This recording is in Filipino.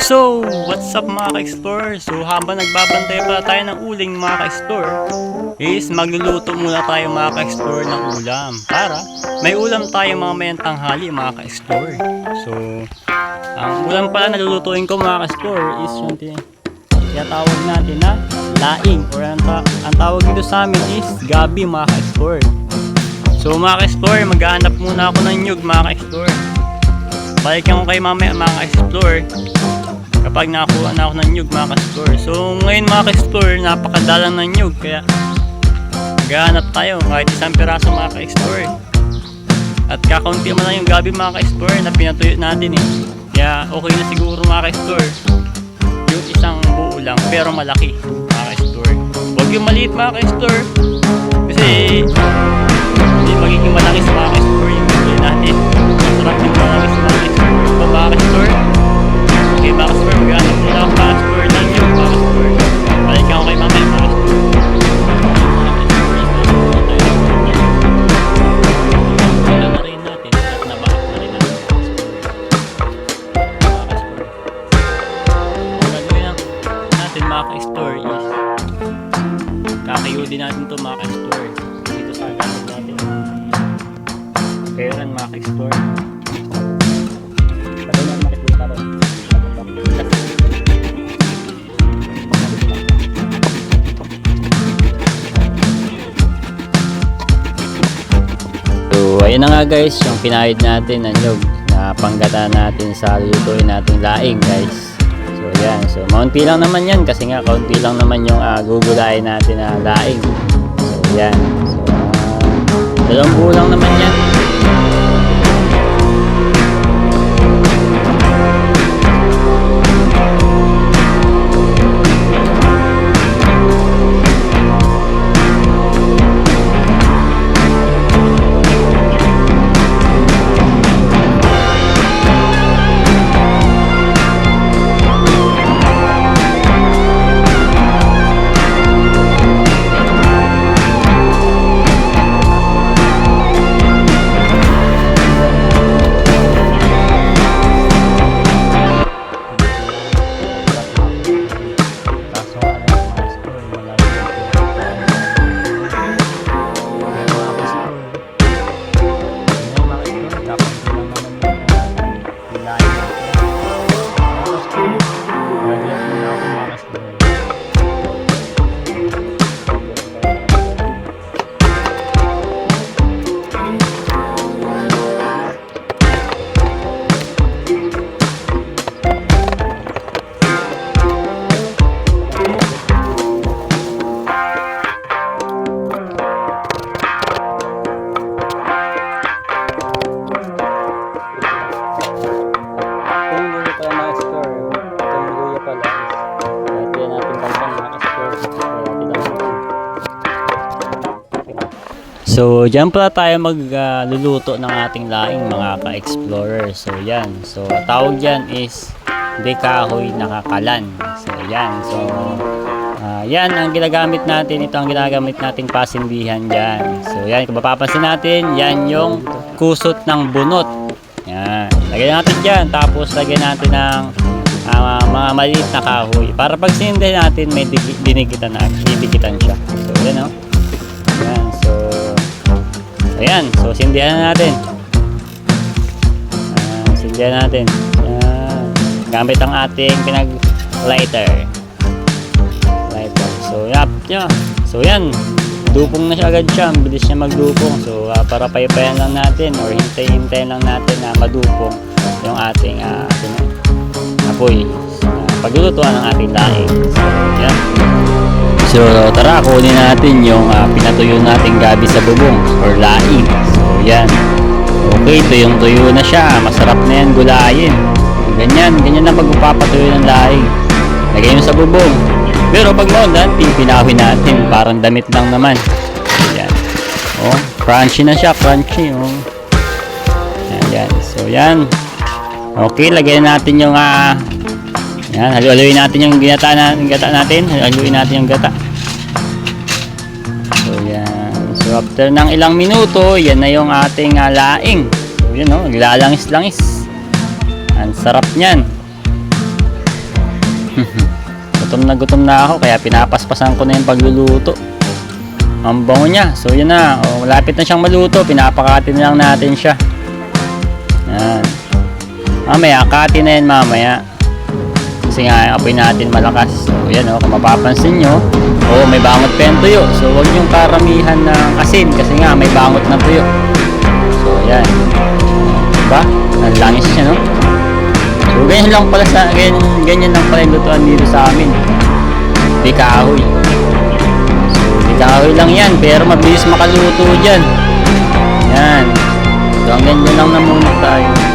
So, what's up mga ka-explore? So, habang nagbabantay pa tayo ng uling mga ka-explore, is magluluto muna tayo mga ka-explore ng ulam para may ulam tayo mamayang tanghali mga ka-explore. So, ang ulam pala na lulutuin ko mga ka-explore is yung tin- tinatawag natin na laing or ang, ta- ang tawag dito sa amin is gabi mga ka-explore. So mga ka-explore, maghahanap muna ako ng nyug mga ka-explore. Balikan ko kayo mamaya mga ka-explore kapag nakakuha na ako ng nyug mga ka-explore. So ngayon mga ka-explore, napakadalang ng nyug kaya maghahanap tayo kahit isang piraso mga ka-explore. At kakaunti mo lang yung gabi mga ka-explore na pinatuyo natin eh. Kaya okay na siguro mga ka-explore yung isang buo lang pero malaki mga ka-explore. Huwag yung maliit mga ka-explore kasi mga ka-store is kakayudi natin to mga ka-store dito sa gamit natin. Kailan mga ka-store ayun na nga guys, yung pinahid natin ng nyug na panggata natin sa lutuin nating laing guys. So, yan. So, maunti lang naman yan kasi nga kaunti lang naman yung uh, gugulayin natin na laing. So, yan. So, uh, dalawang buo lang naman yan. So, dyan pala tayo magluluto ng ating laing mga ka-explorer. So, yan. So, tawag dyan is de kahoy nakakalan. So, yan. So, ah, yan ang ginagamit natin. Ito ang ginagamit nating pasindihan dyan. So, yan. Kung mapapansin natin, yan yung kusot ng bunot. Yan. Lagyan natin dyan. Tapos, lagyan natin ng ah, mga maliit na kahoy. Para pag sinindi natin, may dinigitan na. Didikitan siya. So, yan o. Yan. Ayan. So, sindihan na natin. Ah, sindihan natin. Yan. Gamit ang ating pinag lighter. So, yap. Yeah. So, yan. Dupong na siya agad siya. Bilis niya magdupong. So, ah, para paypayan lang natin or hintay-hintayin lang natin na madupong yung ating pin- apoy sa paglulutuan ng ating daing. So, tara kunin natin yung ah, pinatuyo nating gabi sa bubong or laing. So yan. Okay, tuyong tuyo na siya. Masarap na yan gulayin. Ganyan, ganyan na pagpapatuyo ng laing. Lagay mo sa bubong. Pero pag maundan, pipinahon natin. Parang damit lang naman. Yan. Oh, crunchy na siya, crunchy. Oh. Yan. So yan. Okay, lagyan natin yung ah, yan, halu-haluin natin yung ginata na, gata natin. Haluin natin yung gata. So, yan. So, after ng ilang minuto, yan na yung ating ah, laing. So, yun, no? Naglalangis-langis. Ang sarap niyan. gutom na gutom na ako kaya pinapaspasan ko na yung pagluluto. Ang bango niya. So yun na. O, malapit na siyang maluto. Pinapakatin na lang natin siya. Yan. Mamaya, kati na yan mamaya. Kasi nga, apoy natin malakas. So yan o, kung mapapansin nyo, o may bangot pa yung tuyo. So huwag yung karamihan ng asin kasi nga may bangot na tuyo. So yan. Diba? Nalangis siya no? So ganyan lang pala sa, ganyan, ganyan lang pala yung lutuan dito sa amin. Di kahoy. So di kahoy lang yan, pero mabilis makaluto dyan. Yan. So hanggang dyan lang na muna tayo.